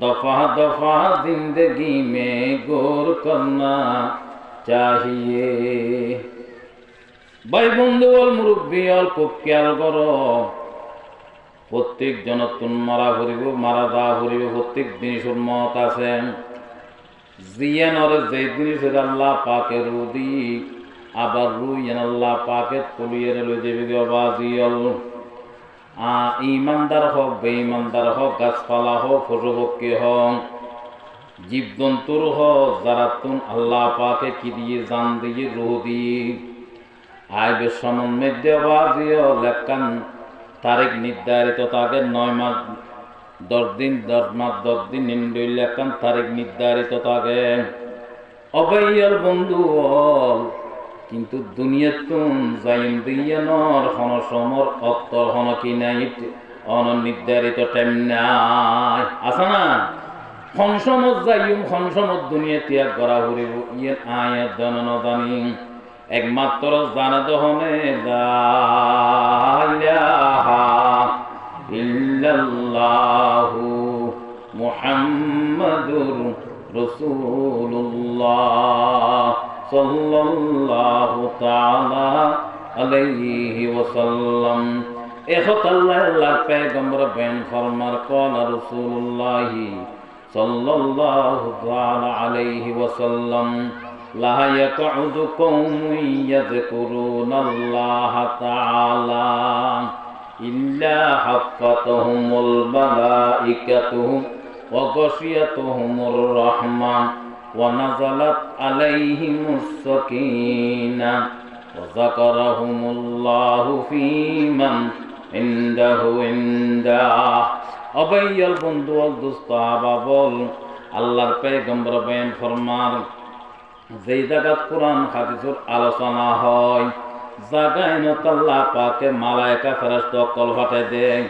दफा दफा जिंदगी में गौर करना चाहिए ভাই বন্ধু অল মুরব্বী অল খুব খেয়াল করো প্রত্যেক জনতুন মারা ফুরিব মারা যা ফুরিব প্রত্যেক জিনিসের মত আছে জিয়ান ওরে যে জিনিসের আল্লাহ পাকে রুদি আবার রুইয়ান আল্লাহ পাকে তুলিয়ে লই যাবে বাজিয়ল আ ইমানদার হোক, বেঈমানদার হোক, গাছপালা হোক, পশুপক্ষী হোক, জীবজন্তুর হোক, যারা তুন আল্লাহ পাকে কি দিয়ে জান দিয়ে রুহ দিয়ে। আইবে সমন্বয় বাজিও, লেখান তারিখ নির্ধারিত তাকে নয় মাস, দশ দিন, দশ মাস, দশ দিন নিন্দুই লেখান তারিখ নির্ধারিত তাকে অবৈয়ল বন্ধু কিন্তু দুনিয়া তুম যাইম দিয়ানর হন সমর অত্তর হন কি নাই, অন নির্ধারিত টাইম নাই। আছে না? হনসমত যাইম হনসমত দুনিয়া ত্যাগ করা হরিব ইয়ে জানান জানি একমাত্র জানা দহনে ইল্লাল্লাহু মুহাম্মাদুর রাসূলুল্লাহ। সাল্লাল্লাহু তাআলা আলাইহি ওয়াসাল্লাম। এখত আল্লাহ আল্লাহ পেগম্বর বেন ফরমার কল রসুল্লাহ সাল্লাল্লাহু তাআলা আলাইহি ওয়াসাল্লাম, লা ইয়াকউদু কওমুন ইয়াযকুরুনাল্লাহ তাআলা ইল্লা হাফাতাহুমুল মালাইকাতু ওয়া গাশিয়াতুহুমুর রাহমান। ونزلت عليهم السكينة وذكرهم الله في من عنده عنده অবৈয়ল বন্ধু দুস্ত আবা বল আল্লাহর পেগম্বর বেন ফরমার যেই জায়গাত কোরআন হাদিসের আলোচনা হয় জাগায় নতাল্লাহ পাকে মালায়কা ফেরাস্ত অকল ফাটে দেয়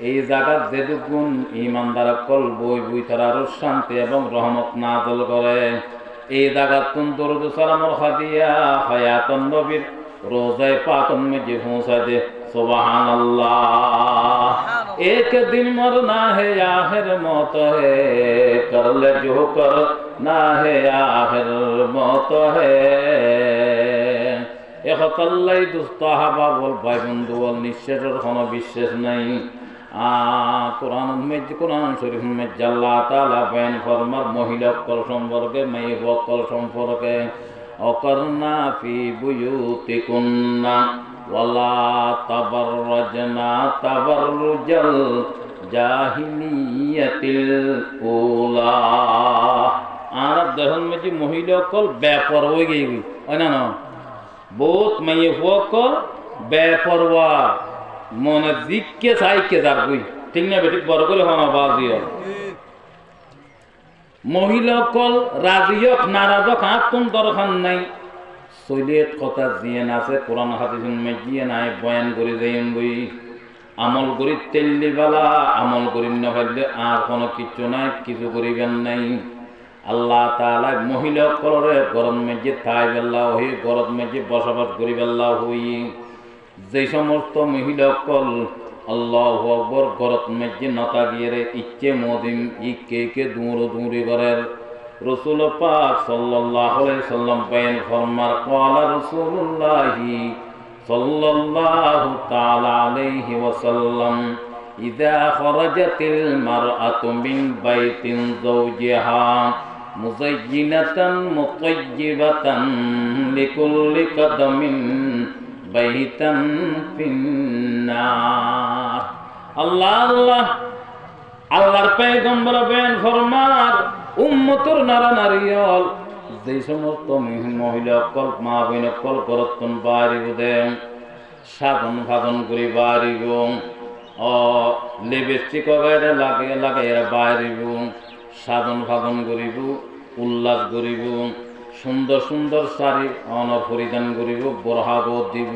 এই জায়গার যেটুকুন ইমান দ্বারা কল বই তার শান্তি এবং রহমত নাজল করে। এই জায়গার তুন দরুদ সালামর হাদিয়া হায়াতন নবীর রোজায় পাতন মেজে পৌঁছা দে সোবাহান আল্লাহ এক দিন মরনা হে আহের মত হে করলে জো কর না হে আহের মত হে। এ দুস্তাহাবা বল ভাই বন্ধু বল নিঃশ্বাসের কোনো বিশ্বাস নাই। কোরআন কোরআন শরীফ মেজ আল্লাহ তাআলা বয়ান ফরমার, মহিলা অকল সম্পর্কে, মেয়ে অকল সম্পর্কে। অকর্ণা ফি বুয়ুতিকুন্না, ওয়ালা তাবাররাজনা তাবাররুজাল জাহিলিয়াতিল উলা। আর দেখুন মেজি মহিলা অকল ব্যাপার হয়ে গই না না? বহুত মেয়ে অকল বেপরওয়া মনে দিককে চাইকে যার বই ঠিক না বেটি বড় করে হওয়া বাজিও মহিলা কল রাজিয়ক নারাজক হাত কোন দরকার নাই। সৈলিয়ত কথা জিয়েন আছে, কোরআন হাদিস জিয়ে নাই, বয়ান করে যাইন বই আমল করি তেল্লি বেলা, আমল করি নভাইলে আর কোনো কিছু নাই, কিছু করিবেন নাই। আল্লাহ তালা মহিলা কলরে গরম মেজে থাই বেল্লা হই গরম মেজে বসবাস করি বেল্লা হই। যে সমস্ত মহিলা কল আল্লাহ আকবর গরত মেজে নতা গিয়ে ইচ্ছে মদিম ইকে কে দূর দূরি করের রসুল পাক সাল্লাল্লাহু আলাইহি সাল্লাম পাইন ফরমার, ক্বালা রাসূলুল্লাহি সাল্লাল্লাহু তাআলা আলাইহি ওয়াসাল্লাম, ইযা খরাজাতিল মারআতু মিন বাইতিন যাওজিহা মুযায়্যিনাতান মুতায়্যিবাতান লিকুল্লি কদমিন বাইতান আল্লাহ আল্লাহ, আল্লাহর পেগম্বর বেন ফরমার, উম্মতর নারা নারিয়ল যে সমস্ত মহিলা অকল মা বোন অকল করতন বাড়িব দেন, সাধন ভাদন করি বাড়িব অ লিপস্টিক গায়ে লাগে লাগে বাড়িব সাধন ভাদন করিব, উল্লাস করিব সুন্দর সুন্দর শাড়ি অন পরিধান করিব বরহাগত দিব।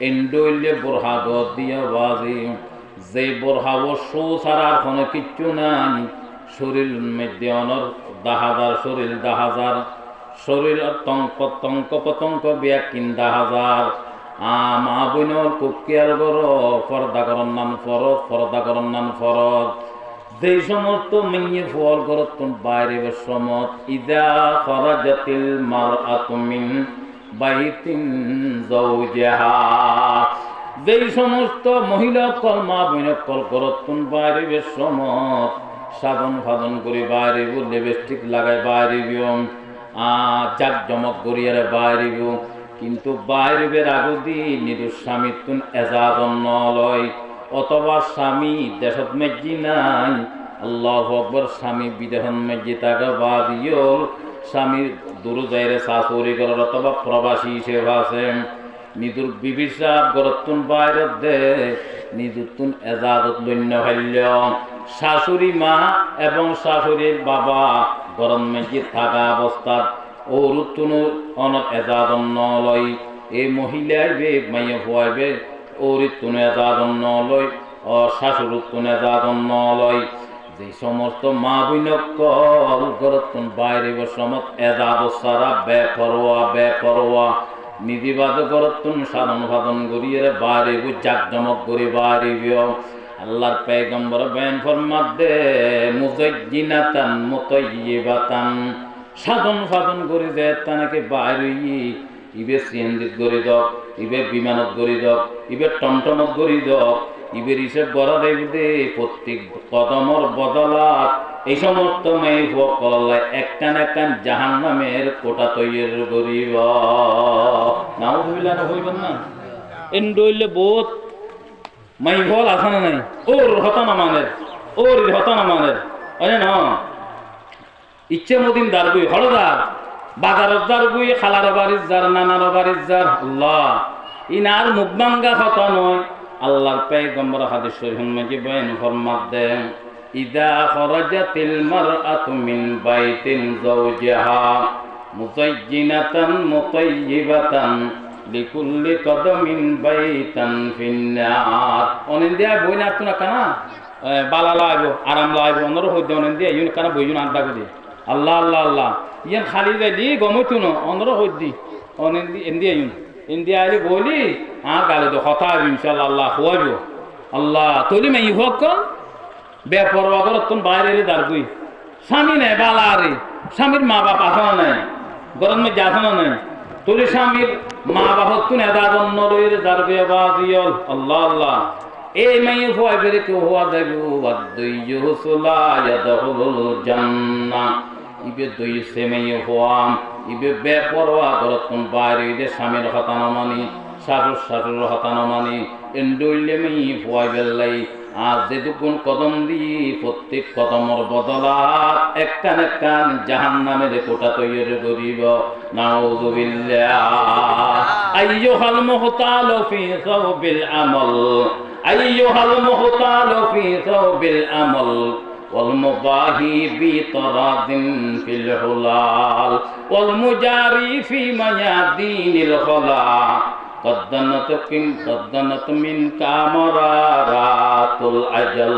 এন্ডইলে বরহাগত দিয়া বাজি। যে বরহাব শো ছাড়ার কোনো কিচ্ছু নাই। শরীর মধ্যে অনর, দাহাজার শরীর দাহাজার। শরীর তঙ্ক পতঙ্ক পতঙ্ক ব্যাকিন দাহাজার। আমা বইনর কুকিয়ার গর ফরদা করন নাম ফরদা করন নাম ফরত। যেই সমস্ত মেয়ে ফল করতুন বাইরে সমত ইদা খরাজাতিল মারআতু মিন বাইতিন যাওজাহা। যেই সমস্ত মহিলা কল, মা বোন কল করতুন বাইরে সমত সাধন ফাদন করে বাইরে লিপস্টিক লাগাই বাইরে বিয়ম চাক জমক করিয়ার বাইরে কিন্তু বাইরে আগদি নিদুর স্বামী তুন এজাদন নলয় অথবা স্বামী দেশত মেজি নাই। আল্লাহ আকবর, স্বামী বিদেহন মেজি তাকে বাদিও স্বামীর দূর যাইরে শাশুড়ি করার অথবা প্রবাসী হিসেবে আছেন নিদুর বিবিসা গরতুন বাইরে দে নিদুতুন এজাদত লন্য ভাল্য শাশুড়ি মা এবং শাশুড়ির বাবা গরম মেজি থাকা অবস্থাত ওরুতুন অনত এজাদন নলয় এই মহিলাই বে, মাইয়া হওয়াইবে সমস্ত মা বৈনকল বাইরে সমত এজাদ সারা বে করোয়া বে করোয়া নিদিবাদ গরতুন সাধন সাধন করিয়ে বাইরে জাকজমক করে বাইরে আল্লাহর পেগম্বর বেন ফরমাত দে মুজাজ্জিনাতান মুতাইয়িবাতান। সাধন সাধন করে যে তানাকে বাইরে ইবে সিএনজিত গড়ি দক ইবে বিমানত গড়ি দক ইবে টমটমত গড়ি দক ইবের হিসেব গড়া দেবে প্রত্যেক কদমর বদলাত। এই সমস্ত মেয়ে সকলে একটান একটান জাহান নামের কোটা তৈর করিব। নাও ভাবিলা হইবেন না? এন্ডইলে বহুত মাই ফল আছে না নাই? ওর হতানা মানের ওর হতানা মানের হয় না ইচ্ছে মদিন দারবুই হলদার। বাজারত দারবুই খালার বাড়ির যার নানার বাড়ির যার আল্লাহ, ইনার মুখবাঙ্গা কথা নয়। আল্লাহর পেগম্বর হাদিস শরীফ মাঝে বয়ান ফরমাত দেন ইদা খরাজাতিল মারআতু মিন বাইতিন যাওজিহা মুতাজ্জিনাতান মুতাইয়িবাতান লিকুল্লি কদমিন বাইতান ফিন্নার। অনেন দিয়া বই না তুনা কানা? বালা লাইব, আরাম লাইব, অনর হইতে অনেন দিয়া, ইউন কানা বইজুন আড্ডা আল্লাহ আল্লাহ আল্লাহ। ইয়ান খালি যাই দি গমই তুনো অনর অনেন দি। এন দিয়া ইউন। ইন্ডিয়া আইলে বলি আ গালে তো কথা হবে ইনশাল্লাহ আল্লাহ খুয়াইব আল্লাহ তৈরি মাই হোক কন বেপরোয়া করে তুমি বাইরে দাঁড়বই স্বামী নেই, বালা আরে স্বামীর মা বাপ আসানো নাই। গরম মে যাসানো নাই। তোর স্বামীর মা বাপ তুন এদাদ অন্য রইরে দাঁড়বে বাজিয়ল আল্লাহ আল্লাহ। এই মাই হওয়া বেরে কেউ হওয়া যাবে বাদ্দই হুসুলা ইয়াদহুল জান্নাহ। ইবে দই সেমাইয়ে হওয়াম ইবে বেপরোয়া করতুন বাইরে ইদে স্বামীর হতানো মানি, শাশুর শাশুর হতানো মানি, এন্ডইলে মেই ফুয়াই বেল্লাই। আজ যেটুকুন কদম দি প্রত্যেক কদমর বদলাত একটান একটান জাহান নামের কোটা তৈরি করিব। আইয়ুহাল মুহতালু ফি সাওবিল আমল। আইয়ুহাল মুহতালু ফি সাওবিল আমল। والمضاهي بطراد في الحلال والمجاري في ميادين الخلا قد دنت كم قد دنت من كامرارات الأجل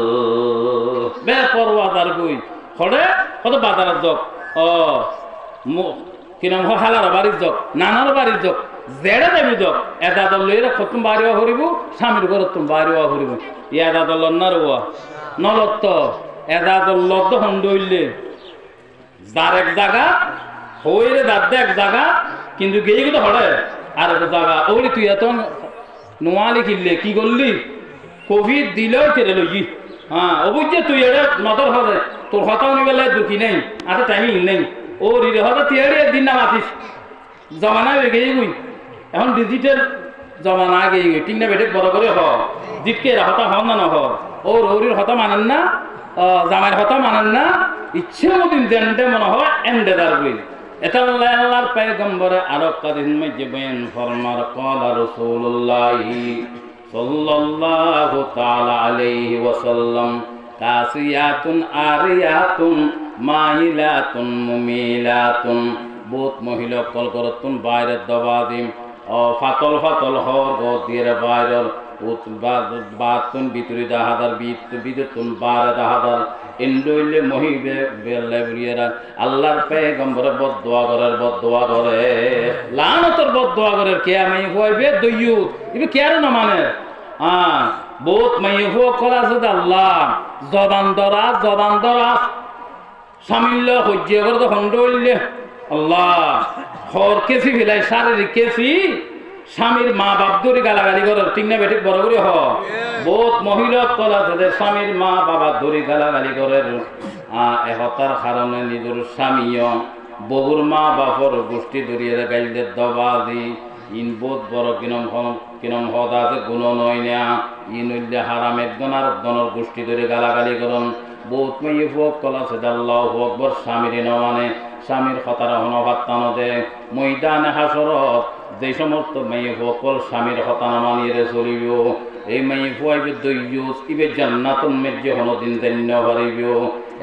বেপরোয়া দারগুই হরে কত বাজারের যোগ ও কিরম হালার বাড়ির যোগ নানার বাড়ির যোগ জেড়ে দেবি যোগ এটা দল লইরে খতুম বাড়িও হরিব স্বামীর ঘর তুমি বাড়িও হরিব ইয়াদা দল নার নলত্ত লব্ধ হন্ড হইলে, যার এক জায়গা হইরে দাদ এক জায়গা, কিন্তু গেই তো হরে আর একটা জায়গা ওলি তুই এত নোয়ালি কিনলে কি করলি? কোভিড দিলেও কেড়ে লই হ্যাঁ অবশ্যই তুই এটা নতর হবে তোর হতাও নিবেলায় দুঃখী নেই, আর টাইমিং নেই। ও রিরে হতে তিয়ারি একদিন না মাতিস। জমানা হয়ে গেই এখন ডিজিটাল জমানা গেই গুই। টিংনা বেটে বড় করে হ। জিতকে হতা হন না নহ ওর ওরির হতা মানেন না। জামাইয়ের কথা মানেন না ইচ্ছে মতন জেন্ডে মনে হয় এন্ডে দাঁড়বই এটা আল্লাহ, আল্লাহর পেগম্বরে আরও কাদিন মধ্যে বয়ান ফরমার, কলা রাসূলুল্লাহ সাল্লাল্লাহু তাআলা আলাইহি কাসিয়াতুন আরিয়াতুন মাইলাতুন মুমিলাতুন। বহুত মহিলা কল করতুন বাইরের দবাদিম ও, ফাতল ফাতল হর গো দিয়ে বাইরের বাতুন ভিতরে দাহাদার বিদ্যুতুন বারে দাহাদার ইন্ডইলে মহিবে বেল্লে বুড়িয়েরা আল্লাহর পেগম্বরে বদোয়া করার বদোয়া করে লানতর বদোয়া করে কে আমি হইবে দইয়ু ইবে কে আর না মানে? হ্যাঁ বহুত মাইয়ে ফুয়কল আছে আল্লাহ। জবান দরা জবান দরা সামিল্য সহ্য করে তো হইলে। আল্লাহ, হর কেসি ফেলাই শারীরিক কেসি। স্বামীর মা বাপ ধরে গালাগালি করে ঠিক না বেঠিক? বড় করে হ। বহুত মহিলা কলা তাদের স্বামীর মা বাবা ধরে গালাগালি করে এহতার কারণে নিজের স্বামীও বগুর মা বাপর গোষ্ঠী ধরিয়ে গাইলে দবা দি ইন বহুত বড় কিনম কিনম হদ আছে গুণ নয় না। ইন উল্লে হারাম একজন আর একজনের গোষ্ঠী ধরে গালাগালি করন। বহুত মেয়ে ফুয়ক কলা আছে আল্লাহ আকবর স্বামীর নমানে স্বামীর কথার হনভাত টানো দে ময়দানে হাসরত যে সমস্ত মেয়ে সকল স্বামীর হতানা মানিয়ে চলিব, এই মেয়ে ফুয়াইবে দৈয়ুস ইবে জান্নাতুন মেজ্জে হনদিন দেন্য পারিব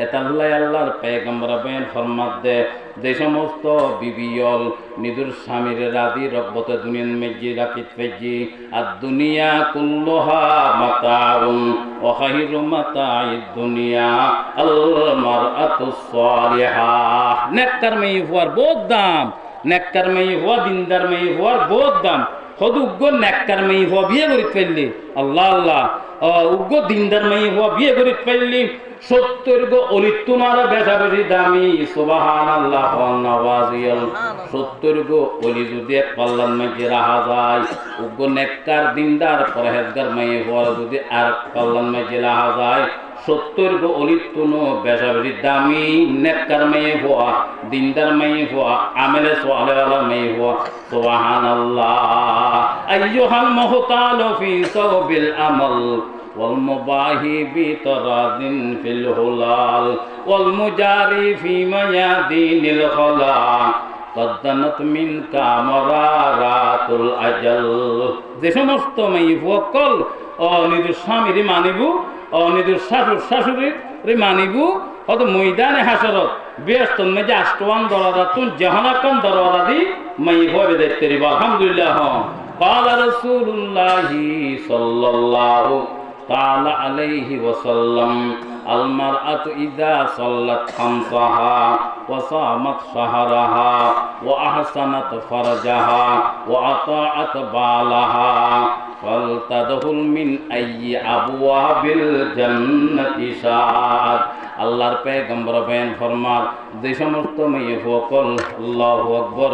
এতাল্লাই আল্লাহর পেগম্বর বেন ফরমাত দে যে সমস্ত বিবিয়ল নিদুর স্বামীর রাদি রব্বতে দুনিয়ান মেজ্জি রাখিত পেজি আর দুনিয়া কুল্লহা মাতাউন, ও খাহিরু মাতাই দুনিয়া আল মারআতু সালিহা। নেককার মেয়ে ফুয়ার বহুত দাম। নেককার মেয়ে হওয়া দিনদার মেয়ে হওয়ার বহুত দাম। সদ উগ্র নেককার মেয়ে হওয়া বিয়ে করি ফেললি। আল্লাহ আল্লাহ। উগ্র দিনদার মেয়ে হওয়া বিয়ে করি ফেললি। সত্তর গো অলিত তোমার বেশা বেশি দামি সুবাহান আল্লাহ সত্তর গো অলি যদি এক পাল্লার মেয়ে রাহা যায় উগ্র নেককার দিনদার পরহেজগার মেয়ে হওয়ার যদি আর পাল্লার মেয়ে রাহা যায় সত্তর গো অলিত কোনো বেশা বেশি দামি নেককার মেয়ে হওয়া দিনদার মেয়ে হওয়া আমেলে সোয়ালেওয়ালা মেয়ে হওয়া সোহান আল্লাহ আইয়ুহাল মহতাল ফি সওবিল আমল والمباهي بتراض في الهلال والمجاري في ميادين الخلا قدنت منك مرارات الأجل যে সমস্ত মেয়ে ফকল নিজের স্বামীর মানিব নিজের শাশুর শাশুড়ির রে মানিব হয়তো ময়দানে হাসরত ব্যস্ত মেজে আষ্টওয়ান দরজা তুন জাহানাকান দরজা দি মাই ভবে দেখতে রিব আলহামদুলিল্লাহ قال رسول الله صلى الله تعالى عليه وسلم المرأة إذا صلت خمسها وصامت شهرها وأحسنت فرجها وأطاعت بالها মিন আইয়ি আবওয়াবিল আল্লাহর পেগম্বর বেন ফরমার, যে সমস্ত মেয়ে ফকল আল্লাহ আকবর।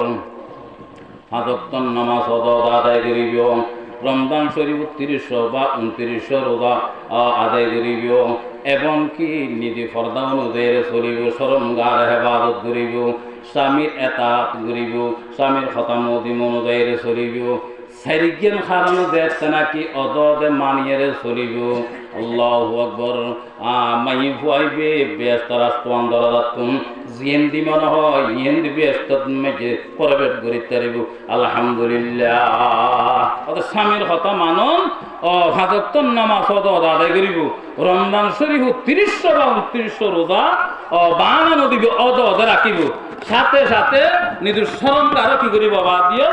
হাজত্তন নামাজ অদা আদায় করিব শরীফ বা উনত্রিশশো রোজা আদায় করিব এবং কি নিজে ফর্দা অনুযায়ী চলিব, সরমগার হেফাজত করিব, স্বামীর এতাত করিব, স্বামীর খতামতি অনুযায়ী চলিব। সারিজ্ঞান খারানো দেখতে নাকি অদদে মানিয়ে চলিব। আল্লাহ আকবর। ব্যস্ত মনে হয় ব্যস্ত করি তারিব আলহামদুলিল্লাহ। অত স্বামীর মানন। ও নামাজ অদ আদায় করিব। রমজান শরীফ তিরিশশো বা উনত্রিশশো রোজা ও বানানো দিব অদ অদে রাখিব। সাথে সাথে নিজের স্মরণ আরও কি করিব, বাবা? দিও।